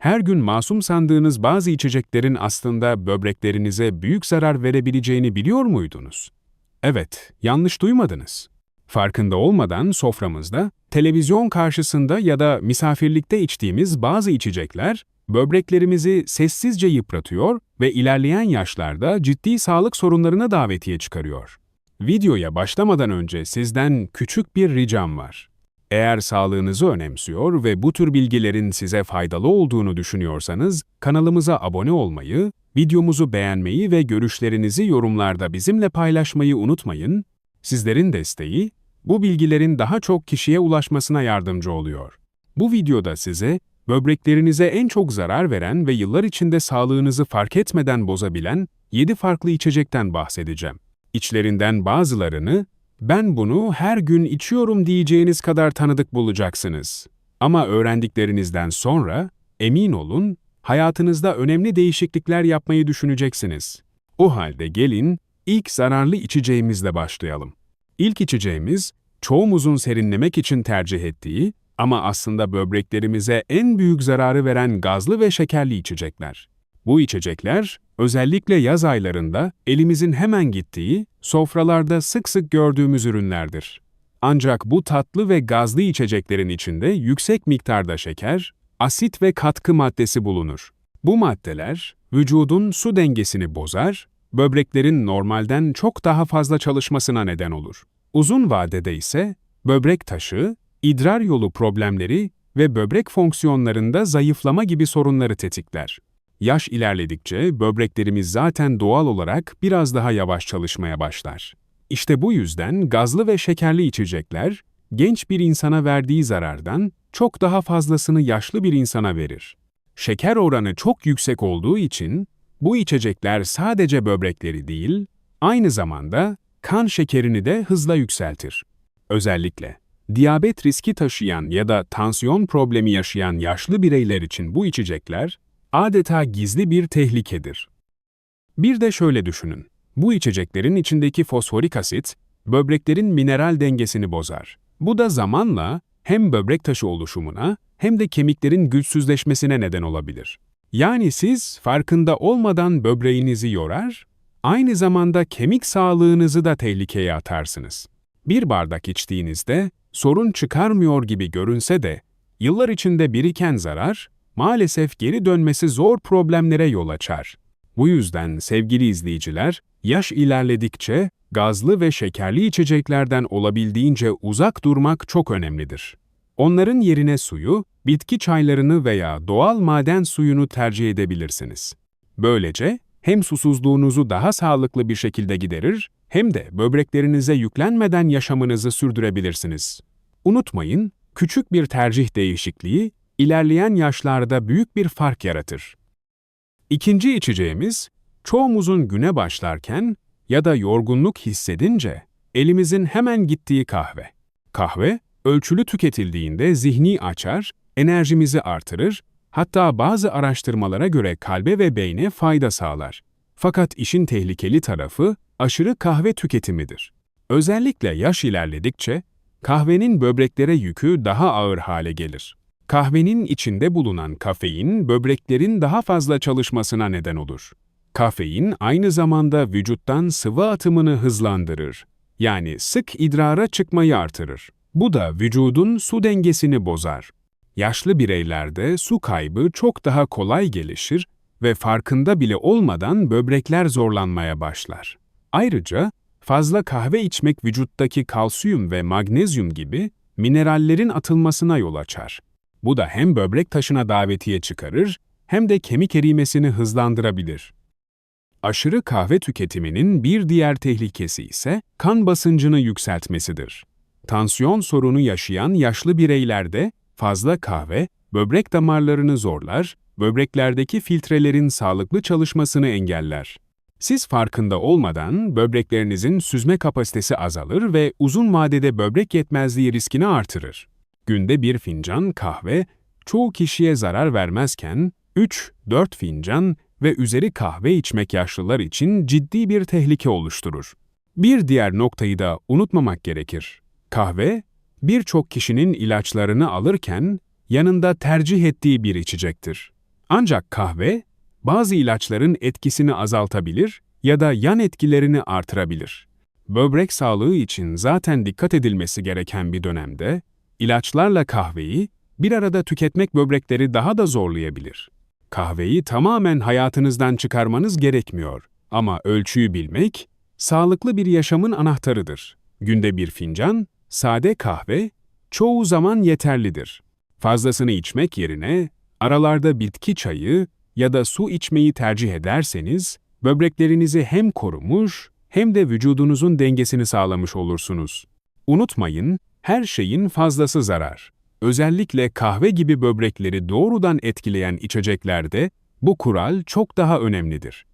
Her gün masum sandığınız bazı içeceklerin aslında böbreklerinize büyük zarar verebileceğini biliyor muydunuz? Evet, yanlış duymadınız. Farkında olmadan soframızda, televizyon karşısında ya da misafirlikte içtiğimiz bazı içecekler böbreklerimizi sessizce yıpratıyor ve ilerleyen yaşlarda ciddi sağlık sorunlarına davetiye çıkarıyor. Videoya başlamadan önce sizden küçük bir ricam var. Eğer sağlığınızı önemsiyor ve bu tür bilgilerin size faydalı olduğunu düşünüyorsanız, kanalımıza abone olmayı, videomuzu beğenmeyi ve görüşlerinizi yorumlarda bizimle paylaşmayı unutmayın. Sizlerin desteği, bu bilgilerin daha çok kişiye ulaşmasına yardımcı oluyor. Bu videoda size, böbreklerinize en çok zarar veren ve yıllar içinde sağlığınızı fark etmeden bozabilen 7 farklı içecekten bahsedeceğim. İçlerinden bazılarını ben bunu her gün içiyorum diyeceğiniz kadar tanıdık bulacaksınız. Ama öğrendiklerinizden sonra emin olun hayatınızda önemli değişiklikler yapmayı düşüneceksiniz. O halde gelin ilk zararlı içeceğimizle başlayalım. İlk içeceğimiz çoğumuzun serinlemek için tercih ettiği ama aslında böbreklerimize en büyük zararı veren gazlı ve şekerli içecekler. Bu içecekler özellikle yaz aylarında elimizin hemen gittiği, sofralarda sık sık gördüğümüz ürünlerdir. Ancak bu tatlı ve gazlı içeceklerin içinde yüksek miktarda şeker, asit ve katkı maddesi bulunur. Bu maddeler vücudun su dengesini bozar, böbreklerin normalden çok daha fazla çalışmasına neden olur. Uzun vadede ise böbrek taşı, idrar yolu problemleri ve böbrek fonksiyonlarında zayıflama gibi sorunları tetikler. Yaş ilerledikçe böbreklerimiz zaten doğal olarak biraz daha yavaş çalışmaya başlar. İşte bu yüzden gazlı ve şekerli içecekler, genç bir insana verdiği zarardan çok daha fazlasını yaşlı bir insana verir. Şeker oranı çok yüksek olduğu için bu içecekler sadece böbrekleri değil, aynı zamanda kan şekerini de hızla yükseltir. Özellikle diyabet riski taşıyan ya da tansiyon problemi yaşayan yaşlı bireyler için bu içecekler adeta gizli bir tehlikedir. Bir de şöyle düşünün. Bu içeceklerin içindeki fosforik asit, böbreklerin mineral dengesini bozar. Bu da zamanla hem böbrek taşı oluşumuna hem de kemiklerin güçsüzleşmesine neden olabilir. Yani siz farkında olmadan böbreğinizi yorar, aynı zamanda kemik sağlığınızı da tehlikeye atarsınız. Bir bardak içtiğinizde sorun çıkarmıyor gibi görünse de yıllar içinde biriken zarar maalesef geri dönmesi zor problemlere yol açar. Bu yüzden sevgili izleyiciler, yaş ilerledikçe gazlı ve şekerli içeceklerden olabildiğince uzak durmak çok önemlidir. Onların yerine suyu, bitki çaylarını veya doğal maden suyunu tercih edebilirsiniz. Böylece hem susuzluğunuzu daha sağlıklı bir şekilde giderir, hem de böbreklerinize yüklenmeden yaşamınızı sürdürebilirsiniz. Unutmayın, küçük bir tercih değişikliği ilerleyen yaşlarda büyük bir fark yaratır. İkinci içeceğimiz, çoğumuzun güne başlarken ya da yorgunluk hissedince elimizin hemen gittiği kahve. Kahve, ölçülü tüketildiğinde zihni açar, enerjimizi artırır, hatta bazı araştırmalara göre kalbe ve beyne fayda sağlar. Fakat işin tehlikeli tarafı aşırı kahve tüketimidir. Özellikle yaş ilerledikçe kahvenin böbreklere yükü daha ağır hale gelir. Kahvenin içinde bulunan kafein böbreklerin daha fazla çalışmasına neden olur. Kafein aynı zamanda vücuttan sıvı atımını hızlandırır. Yani sık idrara çıkmayı artırır. Bu da vücudun su dengesini bozar. Yaşlı bireylerde su kaybı çok daha kolay gelişir ve farkında bile olmadan böbrekler zorlanmaya başlar. Ayrıca fazla kahve içmek vücuttaki kalsiyum ve magnezyum gibi minerallerin atılmasına yol açar. Bu da hem böbrek taşına davetiye çıkarır hem de kemik erimesini hızlandırabilir. Aşırı kahve tüketiminin bir diğer tehlikesi ise kan basıncını yükseltmesidir. Tansiyon sorunu yaşayan yaşlı bireylerde fazla kahve böbrek damarlarını zorlar, böbreklerdeki filtrelerin sağlıklı çalışmasını engeller. Siz farkında olmadan böbreklerinizin süzme kapasitesi azalır ve uzun vadede böbrek yetmezliği riskini artırır. Günde bir fincan kahve çoğu kişiye zarar vermezken 3-4 fincan ve üzeri kahve içmek yaşlılar için ciddi bir tehlike oluşturur. Bir diğer noktayı da unutmamak gerekir. Kahve, birçok kişinin ilaçlarını alırken yanında tercih ettiği bir içecektir. Ancak kahve, bazı ilaçların etkisini azaltabilir ya da yan etkilerini artırabilir. Böbrek sağlığı için zaten dikkat edilmesi gereken bir dönemde, ilaçlarla kahveyi bir arada tüketmek böbrekleri daha da zorlayabilir. Kahveyi tamamen hayatınızdan çıkarmanız gerekmiyor ama ölçüyü bilmek, sağlıklı bir yaşamın anahtarıdır. Günde bir fincan, sade kahve, çoğu zaman yeterlidir. Fazlasını içmek yerine, aralarda bitki çayı ya da su içmeyi tercih ederseniz, böbreklerinizi hem korumuş hem de vücudunuzun dengesini sağlamış olursunuz. Unutmayın, her şeyin fazlası zarar. Özellikle kahve gibi böbrekleri doğrudan etkileyen içeceklerde bu kural çok daha önemlidir.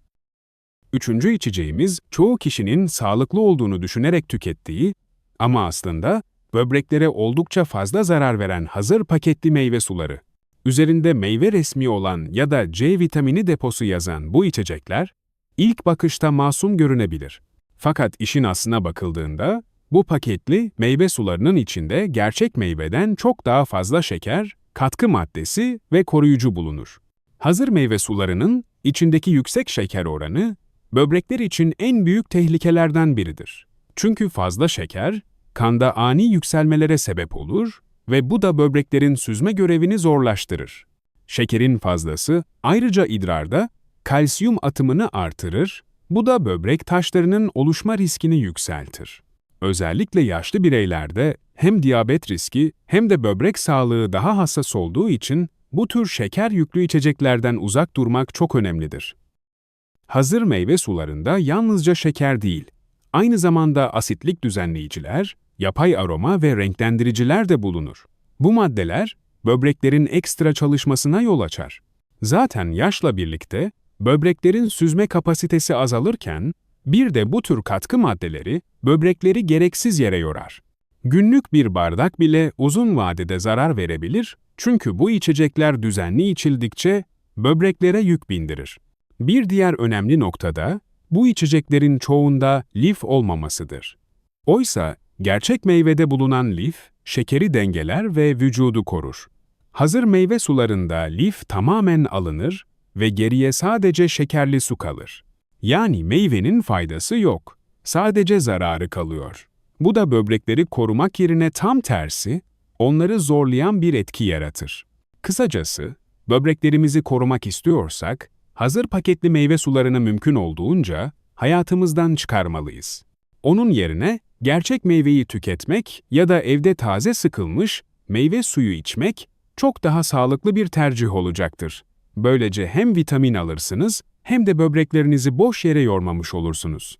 Üçüncü içeceğimiz çoğu kişinin sağlıklı olduğunu düşünerek tükettiği ama aslında böbreklere oldukça fazla zarar veren hazır paketli meyve suları. Üzerinde meyve resmi olan ya da C vitamini deposu yazan bu içecekler ilk bakışta masum görünebilir. Fakat işin aslına bakıldığında bu paketli meyve sularının içinde gerçek meyveden çok daha fazla şeker, katkı maddesi ve koruyucu bulunur. Hazır meyve sularının içindeki yüksek şeker oranı böbrekler için en büyük tehlikelerden biridir. Çünkü fazla şeker kanda ani yükselmelere sebep olur ve bu da böbreklerin süzme görevini zorlaştırır. Şekerin fazlası ayrıca idrarda kalsiyum atımını artırır, bu da böbrek taşlarının oluşma riskini yükseltir. Özellikle yaşlı bireylerde hem diyabet riski hem de böbrek sağlığı daha hassas olduğu için bu tür şeker yüklü içeceklerden uzak durmak çok önemlidir. Hazır meyve sularında yalnızca şeker değil, aynı zamanda asitlik düzenleyiciler, yapay aroma ve renklendiriciler de bulunur. Bu maddeler böbreklerin ekstra çalışmasına yol açar. Zaten yaşla birlikte böbreklerin süzme kapasitesi azalırken bir de bu tür katkı maddeleri böbrekleri gereksiz yere yorar. Günlük bir bardak bile uzun vadede zarar verebilir çünkü bu içecekler düzenli içildikçe böbreklere yük bindirir. Bir diğer önemli noktada bu içeceklerin çoğunda lif olmamasıdır. Oysa gerçek meyvede bulunan lif, şekeri dengeler ve vücudu korur. Hazır meyve sularında lif tamamen alınır ve geriye sadece şekerli su kalır. Yani meyvenin faydası yok, sadece zararı kalıyor. Bu da böbrekleri korumak yerine tam tersi, onları zorlayan bir etki yaratır. Kısacası, böbreklerimizi korumak istiyorsak, hazır paketli meyve sularını mümkün olduğunca hayatımızdan çıkarmalıyız. Onun yerine gerçek meyveyi tüketmek ya da evde taze sıkılmış meyve suyu içmek çok daha sağlıklı bir tercih olacaktır. Böylece hem vitamin alırsınız hem de böbreklerinizi boş yere yormamış olursunuz.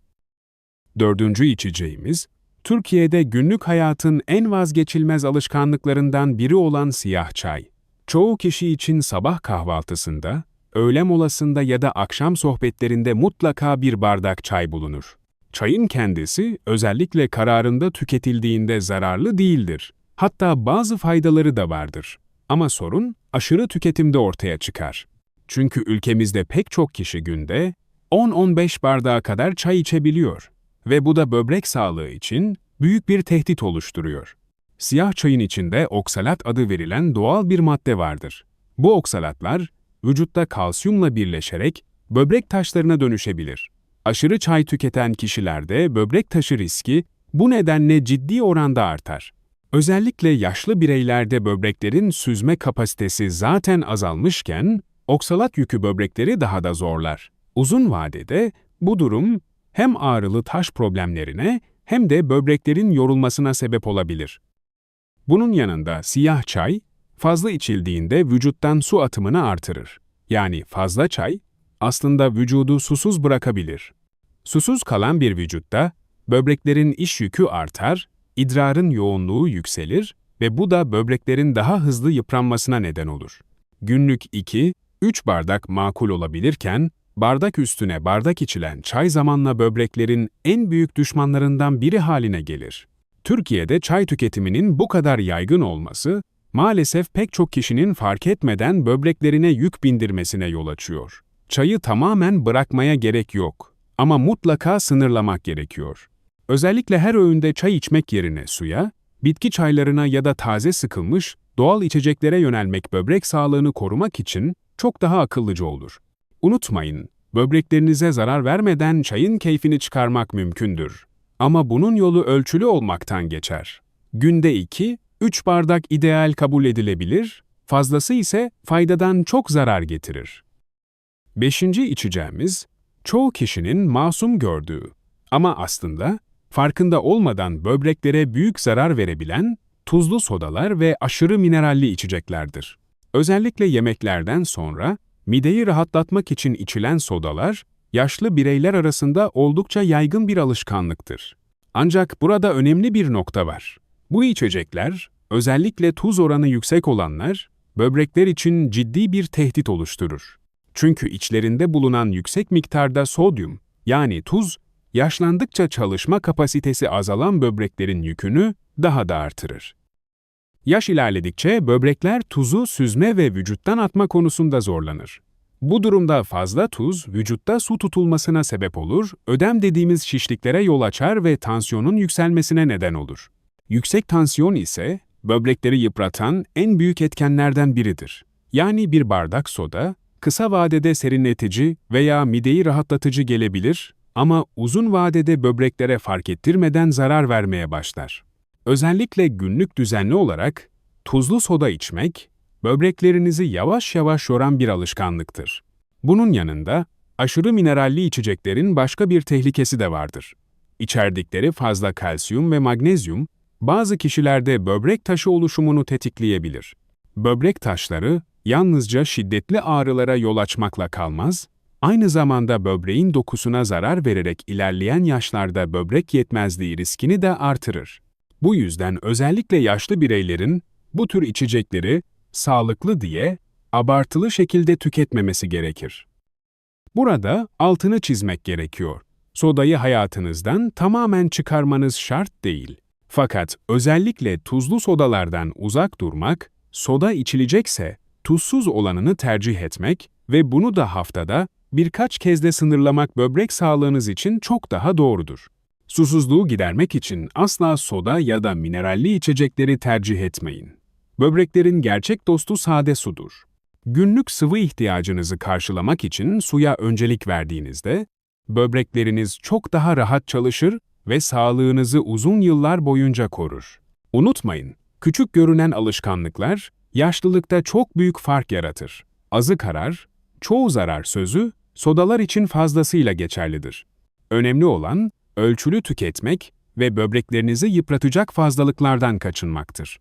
Dördüncü içeceğimiz, Türkiye'de günlük hayatın en vazgeçilmez alışkanlıklarından biri olan siyah çay. Çoğu kişi için sabah kahvaltısında, öğle molasında ya da akşam sohbetlerinde mutlaka bir bardak çay bulunur. Çayın kendisi özellikle kararında tüketildiğinde zararlı değildir. Hatta bazı faydaları da vardır. Ama sorun aşırı tüketimde ortaya çıkar. Çünkü ülkemizde pek çok kişi günde 10-15 bardağa kadar çay içebiliyor ve bu da böbrek sağlığı için büyük bir tehdit oluşturuyor. Siyah çayın içinde oksalat adı verilen doğal bir madde vardır. Bu oksalatlar vücutta kalsiyumla birleşerek böbrek taşlarına dönüşebilir. Aşırı çay tüketen kişilerde böbrek taşı riski bu nedenle ciddi oranda artar. Özellikle yaşlı bireylerde böbreklerin süzme kapasitesi zaten azalmışken, oksalat yükü böbrekleri daha da zorlar. Uzun vadede bu durum hem ağrılı taş problemlerine hem de böbreklerin yorulmasına sebep olabilir. Bunun yanında siyah çay, fazla içildiğinde vücuttan su atımını artırır. Yani fazla çay, aslında vücudu susuz bırakabilir. Susuz kalan bir vücutta, böbreklerin iş yükü artar, idrarın yoğunluğu yükselir ve bu da böbreklerin daha hızlı yıpranmasına neden olur. Günlük 2, 3 bardak makul olabilirken, bardak üstüne bardak içilen çay zamanla böbreklerin en büyük düşmanlarından biri haline gelir. Türkiye'de çay tüketiminin bu kadar yaygın olması, maalesef pek çok kişinin fark etmeden böbreklerine yük bindirmesine yol açıyor. Çayı tamamen bırakmaya gerek yok ama mutlaka sınırlamak gerekiyor. Özellikle her öğünde çay içmek yerine suya, bitki çaylarına ya da taze sıkılmış doğal içeceklere yönelmek böbrek sağlığını korumak için çok daha akıllıca olur. Unutmayın, böbreklerinize zarar vermeden çayın keyfini çıkarmak mümkündür. Ama bunun yolu ölçülü olmaktan geçer. Günde 2, 3 bardak ideal kabul edilebilir, fazlası ise faydadan çok zarar getirir. Beşinci içeceğimiz, çoğu kişinin masum gördüğü ama aslında farkında olmadan böbreklere büyük zarar verebilen tuzlu sodalar ve aşırı mineralli içeceklerdir. Özellikle yemeklerden sonra mideyi rahatlatmak için içilen sodalar, yaşlı bireyler arasında oldukça yaygın bir alışkanlıktır. Ancak burada önemli bir nokta var. Bu içecekler, özellikle tuz oranı yüksek olanlar, böbrekler için ciddi bir tehdit oluşturur. Çünkü içlerinde bulunan yüksek miktarda sodyum, yani tuz, yaşlandıkça çalışma kapasitesi azalan böbreklerin yükünü daha da artırır. Yaş ilerledikçe böbrekler tuzu süzme ve vücuttan atma konusunda zorlanır. Bu durumda fazla tuz vücutta su tutulmasına sebep olur, ödem dediğimiz şişliklere yol açar ve tansiyonun yükselmesine neden olur. Yüksek tansiyon ise böbrekleri yıpratan en büyük etkenlerden biridir. Yani bir bardak soda, kısa vadede serinletici veya mideyi rahatlatıcı gelebilir ama uzun vadede böbreklere fark ettirmeden zarar vermeye başlar. Özellikle günlük düzenli olarak tuzlu soda içmek, böbreklerinizi yavaş yavaş yoran bir alışkanlıktır. Bunun yanında aşırı mineralli içeceklerin başka bir tehlikesi de vardır. İçerdikleri fazla kalsiyum ve magnezyum, bazı kişilerde böbrek taşı oluşumunu tetikleyebilir. Böbrek taşları yalnızca şiddetli ağrılara yol açmakla kalmaz, aynı zamanda böbreğin dokusuna zarar vererek ilerleyen yaşlarda böbrek yetmezliği riskini de artırır. Bu yüzden özellikle yaşlı bireylerin bu tür içecekleri sağlıklı diye abartılı şekilde tüketmemesi gerekir. Burada altını çizmek gerekiyor. Sodayı hayatınızdan tamamen çıkarmanız şart değil. Fakat özellikle tuzlu sodalardan uzak durmak, soda içilecekse tuzsuz olanını tercih etmek ve bunu da haftada birkaç kez de sınırlamak böbrek sağlığınız için çok daha doğrudur. Susuzluğu gidermek için asla soda ya da mineralli içecekleri tercih etmeyin. Böbreklerin gerçek dostu sade sudur. Günlük sıvı ihtiyacınızı karşılamak için suya öncelik verdiğinizde, böbrekleriniz çok daha rahat çalışır ve sağlığınızı uzun yıllar boyunca korur. Unutmayın, küçük görünen alışkanlıklar yaşlılıkta çok büyük fark yaratır. Azı karar, çoğu zarar sözü sodalar için fazlasıyla geçerlidir. Önemli olan ölçülü tüketmek ve böbreklerinizi yıpratacak fazlalıklardan kaçınmaktır.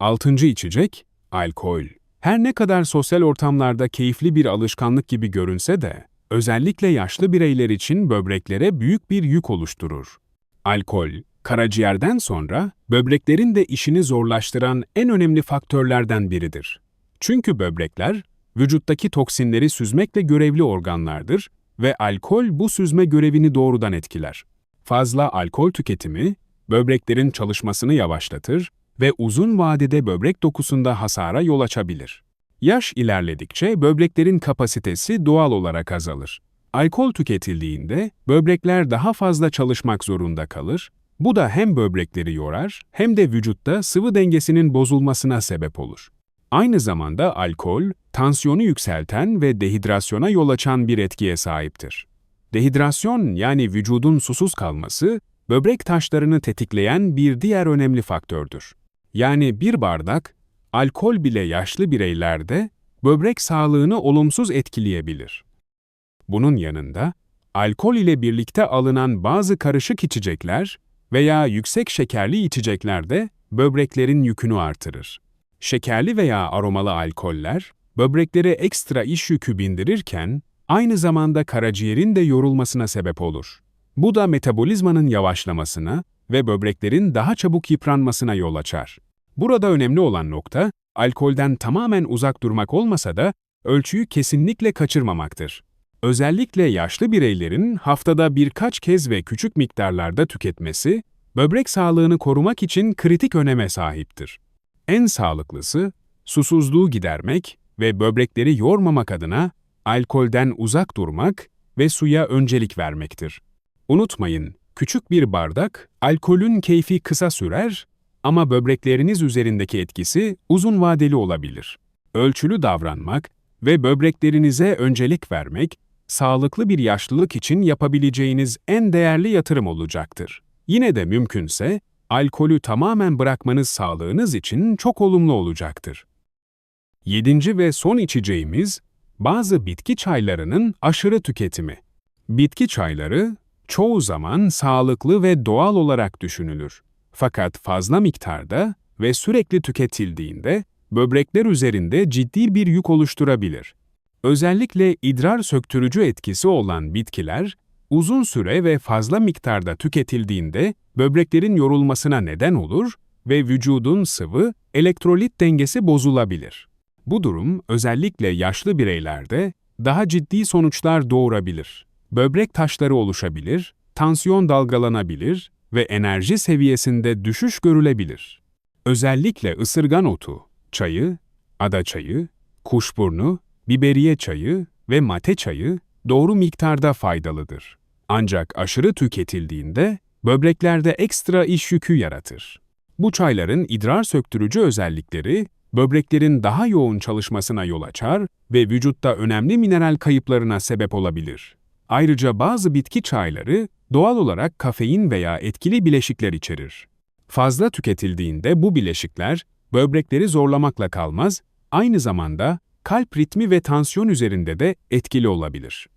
Altıncı içecek, alkol. Her ne kadar sosyal ortamlarda keyifli bir alışkanlık gibi görünse de, özellikle yaşlı bireyler için böbreklere büyük bir yük oluşturur. Alkol, karaciğerden sonra böbreklerin de işini zorlaştıran en önemli faktörlerden biridir. Çünkü böbrekler, vücuttaki toksinleri süzmekle görevli organlardır ve alkol bu süzme görevini doğrudan etkiler. Fazla alkol tüketimi, böbreklerin çalışmasını yavaşlatır ve uzun vadede böbrek dokusunda hasara yol açabilir. Yaş ilerledikçe böbreklerin kapasitesi doğal olarak azalır. Alkol tüketildiğinde böbrekler daha fazla çalışmak zorunda kalır. Bu da hem böbrekleri yorar hem de vücutta sıvı dengesinin bozulmasına sebep olur. Aynı zamanda alkol, tansiyonu yükselten ve dehidrasyona yol açan bir etkiye sahiptir. Dehidrasyon yani vücudun susuz kalması, böbrek taşlarını tetikleyen bir diğer önemli faktördür. Yani bir bardak, alkol bile yaşlı bireylerde böbrek sağlığını olumsuz etkileyebilir. Bunun yanında, alkol ile birlikte alınan bazı karışık içecekler veya yüksek şekerli içecekler de böbreklerin yükünü artırır. Şekerli veya aromalı alkoller, böbreklere ekstra iş yükü bindirirken, aynı zamanda karaciğerin de yorulmasına sebep olur. Bu da metabolizmanın yavaşlamasına ve böbreklerin daha çabuk yıpranmasına yol açar. Burada önemli olan nokta, alkolden tamamen uzak durmak olmasa da ölçüyü kesinlikle kaçırmamaktır. Özellikle yaşlı bireylerin haftada birkaç kez ve küçük miktarlarda tüketmesi, böbrek sağlığını korumak için kritik öneme sahiptir. En sağlıklısı, susuzluğu gidermek ve böbrekleri yormamak adına alkolden uzak durmak ve suya öncelik vermektir. Unutmayın, küçük bir bardak, alkolün keyfi kısa sürer ama böbrekleriniz üzerindeki etkisi uzun vadeli olabilir. Ölçülü davranmak ve böbreklerinize öncelik vermek, sağlıklı bir yaşlılık için yapabileceğiniz en değerli yatırım olacaktır. Yine de mümkünse, alkolü tamamen bırakmanız sağlığınız için çok olumlu olacaktır. Yedinci ve son içeceğimiz, bazı bitki çaylarının aşırı tüketimi. Bitki çayları, çoğu zaman sağlıklı ve doğal olarak düşünülür. Fakat fazla miktarda ve sürekli tüketildiğinde, böbrekler üzerinde ciddi bir yük oluşturabilir. Özellikle idrar söktürücü etkisi olan bitkiler, uzun süre ve fazla miktarda tüketildiğinde böbreklerin yorulmasına neden olur ve vücudun sıvı, elektrolit dengesi bozulabilir. Bu durum özellikle yaşlı bireylerde daha ciddi sonuçlar doğurabilir. Böbrek taşları oluşabilir, tansiyon dalgalanabilir ve enerji seviyesinde düşüş görülebilir. Özellikle ısırgan otu, çayı, ada çayı, kuşburnu, biberiye çayı ve mate çayı doğru miktarda faydalıdır. Ancak aşırı tüketildiğinde böbreklerde ekstra iş yükü yaratır. Bu çayların idrar söktürücü özellikleri böbreklerin daha yoğun çalışmasına yol açar ve vücutta önemli mineral kayıplarına sebep olabilir. Ayrıca bazı bitki çayları doğal olarak kafein veya etkili bileşikler içerir. Fazla tüketildiğinde bu bileşikler böbrekleri zorlamakla kalmaz, aynı zamanda kalp ritmi ve tansiyon üzerinde de etkili olabilir.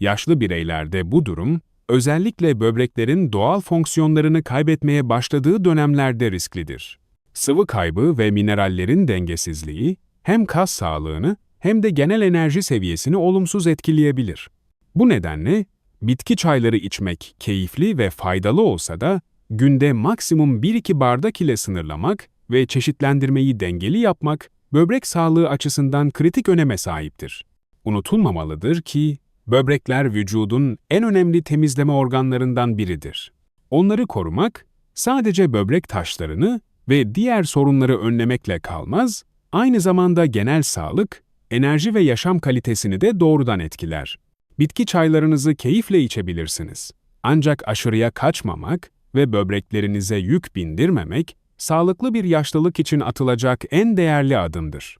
Yaşlı bireylerde bu durum, özellikle böbreklerin doğal fonksiyonlarını kaybetmeye başladığı dönemlerde risklidir. Sıvı kaybı ve minerallerin dengesizliği hem kas sağlığını hem de genel enerji seviyesini olumsuz etkileyebilir. Bu nedenle bitki çayları içmek keyifli ve faydalı olsa da günde maksimum 1-2 bardak ile sınırlamak ve çeşitlendirmeyi dengeli yapmak böbrek sağlığı açısından kritik öneme sahiptir. Unutulmamalıdır ki böbrekler vücudun en önemli temizleme organlarından biridir. Onları korumak sadece böbrek taşlarını ve diğer sorunları önlemekle kalmaz, aynı zamanda genel sağlık, enerji ve yaşam kalitesini de doğrudan etkiler. Bitki çaylarınızı keyifle içebilirsiniz. Ancak aşırıya kaçmamak ve böbreklerinize yük bindirmemek, sağlıklı bir yaşlılık için atılacak en değerli adımdır.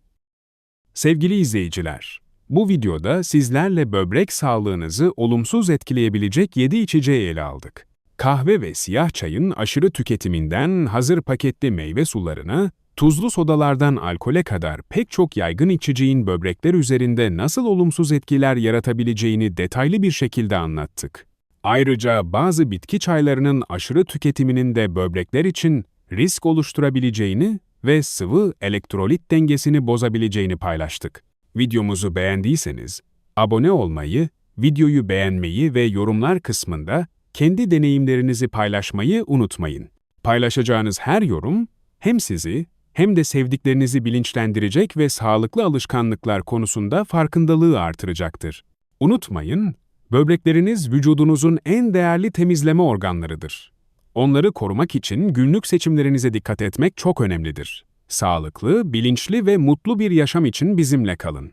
Sevgili izleyiciler, bu videoda sizlerle böbrek sağlığınızı olumsuz etkileyebilecek 7 içeceği ele aldık. Kahve ve siyah çayın aşırı tüketiminden hazır paketli meyve sularına, tuzlu sodalardan alkole kadar pek çok yaygın içeceğin böbrekler üzerinde nasıl olumsuz etkiler yaratabileceğini detaylı bir şekilde anlattık. Ayrıca bazı bitki çaylarının aşırı tüketiminin de böbrekler için risk oluşturabileceğini ve sıvı elektrolit dengesini bozabileceğini paylaştık. Videomuzu beğendiyseniz abone olmayı, videoyu beğenmeyi ve yorumlar kısmında kendi deneyimlerinizi paylaşmayı unutmayın. Paylaşacağınız her yorum hem sizi hem de sevdiklerinizi bilinçlendirecek ve sağlıklı alışkanlıklar konusunda farkındalığı artıracaktır. Unutmayın, böbrekleriniz vücudunuzun en değerli temizleme organlarıdır. Onları korumak için günlük seçimlerinize dikkat etmek çok önemlidir. Sağlıklı, bilinçli ve mutlu bir yaşam için bizimle kalın.